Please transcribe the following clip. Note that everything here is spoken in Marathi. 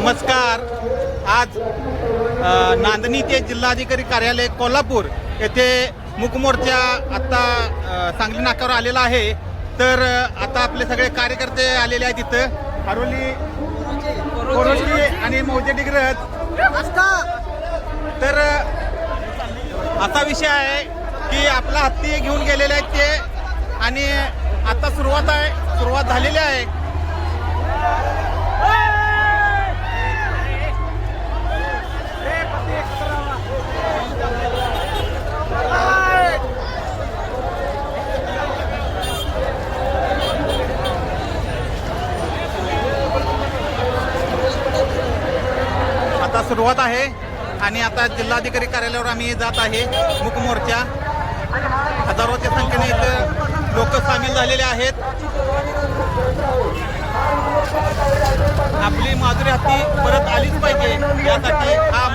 नमस्कार. आज नांदणी ते जिल्हाधिकारी कार्यालय कोल्हापूर येथे मुकमोर्चा आत्ता सांगली नाक्यावर आलेला आहे. तर आता आपले सगळे कार्यकर्ते आलेले आहेत इथं. हरोली कोरोची आणि मौजे डिग्रज. तर असा विषय आहे की आपला हत्ती घेऊन गेलेले आहेत ते आणि आता सुरुवात आहे सुरुवात झालेली आहे. सुरुवात आहे आणि आता जिल्हाधिकारी कार्यालयावर आम्ही जात आहे. मुकमोर्चा हजारोच्या संख्येने इथं लोक सामील झालेले आहेत. आपली माधुरी हत्ती परत आलीच पाहिजे. यासाठी हा